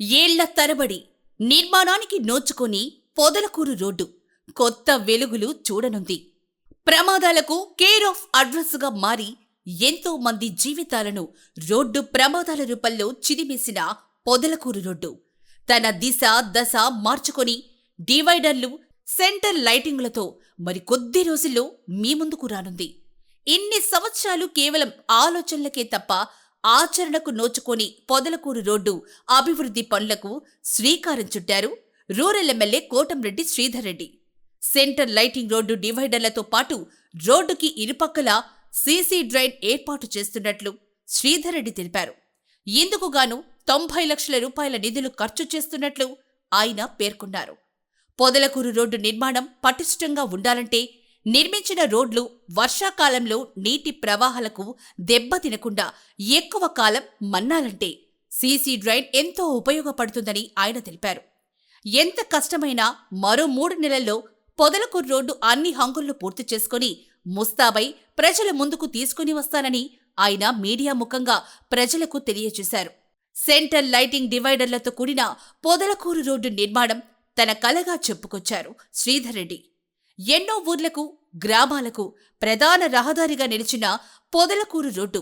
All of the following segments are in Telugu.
ఏళ్ళ తరబడి నిర్మాణానికి నోచుకొని పొదలకూరు రోడ్డు. కొత్త వెలుగులు చూడనుంది. ప్రమాదాలకు కేర్ ఆఫ్ అడ్రస్గా మారి ఎంతో మంది జీవితాలను రోడ్డు ప్రమాదాల రూపంలో చిదిమేసిన పొదలకూరు రోడ్డు. తన దిశ దశ మార్చుకొని డివైడర్లు సెంటర్ లైటింగ్లతో మరి కొద్ది రోజుల్లో మీ ముందుకు రానుంది. ఇన్ని సంవత్సరాలు కేవలం ఆలోచనలకే తప్ప ఆచరణకు నోచుకొని పొదలకూరు రోడ్డు అభివృద్ధి పనులకు శ్రీకారం చుట్టారు rural MLA Kotamreddy Sridhar Reddy centre lighting road డివైడర్లతో పాటు రోడ్డుకి ఇరుపక్కల సీసీ డ్రైన్ ఏర్పాటు చేస్తున్నట్లు శ్రీధర్ రెడ్డి తెలిపారు ఇందుకుగాను తొంభై లక్షల రూపాయల నిధులు ఖర్చు చేస్తున్నట్లు ఆయన పేర్కొన్నారు. పొదలకూరు రోడ్డు నిర్మాణం పటిష్టంగా ఉండాలంటే నిర్మించిన రోడ్లు వర్షాకాలంలో నీటి ప్రవాహాలకు దెబ్బతినకుండా ఎక్కువ కాలం మన్నాలంటే సీసీ డ్రైన్ ఎంతో ఉపయోగపడుతుందని ఆయన తెలిపారు. ఎంత కష్టమైనా మరో మూడు నెలల్లో పొదలకూరు రోడ్డు అన్ని హంగుల్లో పూర్తి చేసుకుని ముస్తాబై ప్రజల ముందుకు తీసుకుని వస్తానని ఆయన మీడియా ముఖంగా ప్రజలకు తెలియజేశారు. సెంటర్ లైటింగ్ డివైడర్లతో కూడిన పొదలకూరు రోడ్డు నిర్మాణం తన కలగా చెప్పుకొచ్చారు శ్రీధర్ రెడ్డి. ఎన్నో ఊర్లకు గ్రామాలకు ప్రధాన రహదారిగా నిలిచిన పొదలకూరు రోడ్డు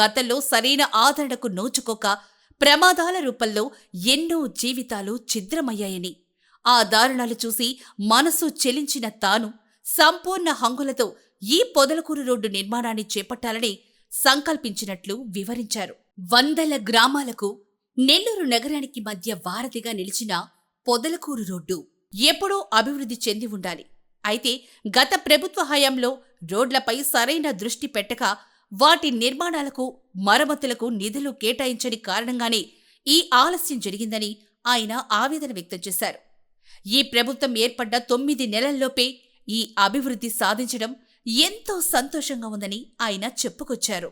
గతంలో సరైన ఆదరణకు నోచుకోక ప్రమాదాల రూపంలో ఎన్నో జీవితాలు ఛిద్రమయ్యాయని. ఆ దారుణాలు చూసి మనసు చెలించిన తాను సంపూర్ణ హంగులతో ఈ పొదలకూరు రోడ్డు నిర్మాణాన్ని చేపట్టాలని సంకల్పించినట్లు వివరించారు. వందల గ్రామాలకు నెల్లూరు నగరానికి మధ్య వారధిగా నిలిచిన పొదలకూరు రోడ్డు ఎప్పుడూ అభివృద్ధి చెంది ఉండాలి. అయితే గత ప్రభుత్వ హయాంలో రోడ్లపై సరైన దృష్టి పెట్టక వాటి నిర్మాణాలకు మరమ్మతులకు నిధులు కేటాయించని కారణంగానే ఈ ఆలస్యం జరిగిందని ఆయన ఆవేదన వ్యక్తం చేశారు. ఈ ప్రభుత్వం ఏర్పడ్డ తొమ్మిది నెలల్లోపే ఈ అభివృద్ధి సాధించడం ఎంతో సంతోషంగా ఉందని ఆయన చెప్పుకొచ్చారు.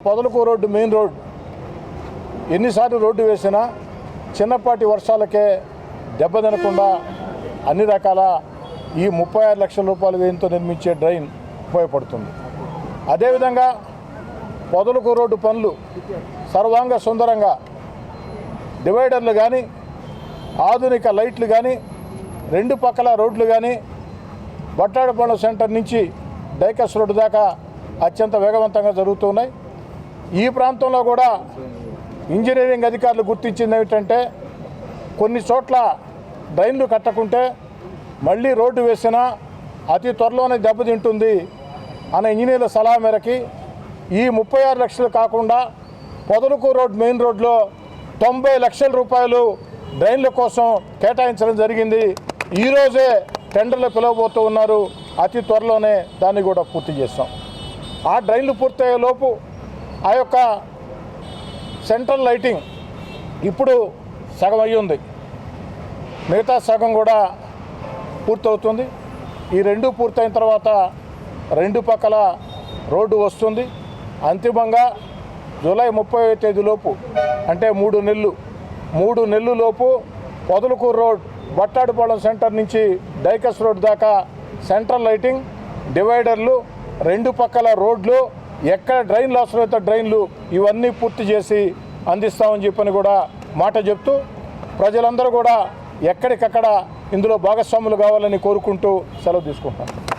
పొదలకు రోడ్డు మెయిన్ రోడ్. ఎన్నిసార్లు రోడ్డు వేసినా చిన్నపాటి వర్షాలకే దెబ్బ తినకుండా అన్ని రకాల ఈ ముప్పై ఆరు లక్షల రూపాయల వ్యయంతో నిర్మించే డ్రైన్ ఉపయోగపడుతుంది. అదేవిధంగా పొదలకు రోడ్డు పనులు సర్వాంగ సుందరంగా డివైడర్లు కానీ ఆధునిక లైట్లు కానీ రెండు పక్కల రోడ్లు కానీ బట్టాడపండు సెంటర్ నుంచి డైకస్ రోడ్డు దాకా అత్యంత వేగవంతంగా జరుగుతున్నాయి. ఈ ప్రాంతంలో కూడా ఇంజనీరింగ్ అధికారులు గుర్తించింది ఏమిటంటే కొన్ని చోట్ల డ్రైన్లు కట్టకుంటే మళ్ళీ రోడ్డు వేసినా అతి త్వరలోనే దెబ్బతింటుంది అనే ఇంజనీర్ల సలహా మేరకి ఈ ముప్పై ఆరు లక్షలు కాకుండా పొదలకు రోడ్ మెయిన్ రోడ్లో తొంభై లక్షల రూపాయలు డ్రైన్ల కోసం కేటాయించడం జరిగింది. ఈరోజే టెండర్లు పిలవబోతూ ఉన్నారు. అతి త్వరలోనే దాన్ని కూడా పూర్తి చేస్తాం. ఆ డ్రైన్లు పూర్తయ్యే లోపు ఆ యొక్క సెంట్రల్ లైటింగ్ ఇప్పుడు సగం అయ్యి ఉంది మిగతా సగం కూడా పూర్తవుతుంది. ఈ రెండు పూర్తయిన తర్వాత రెండు పక్కల రోడ్డు వస్తుంది. అంతిమంగా జూలై ముప్పై తేదీలోపు అంటే మూడు నెలలు మూడు నెలలులోపు పొదలకూరు రోడ్ బట్టాడుపాలెం సెంటర్ నుంచి డైకస్ రోడ్ దాకా సెంట్రల్ లైటింగ్ డివైడర్లు రెండు పక్కల రోడ్లు ఎక్కడ డ్రైన్లు అవసరమైతే డ్రైన్లు ఇవన్నీ పూర్తి చేసి అందిస్తామని చెప్పని కూడా మాట చెప్తూ ప్రజలందరూ కూడా ఎక్కడికక్కడ ఇందులో భాగస్వాములు కావాలని కోరుకుంటూ సెలవు తీసుకుంటాను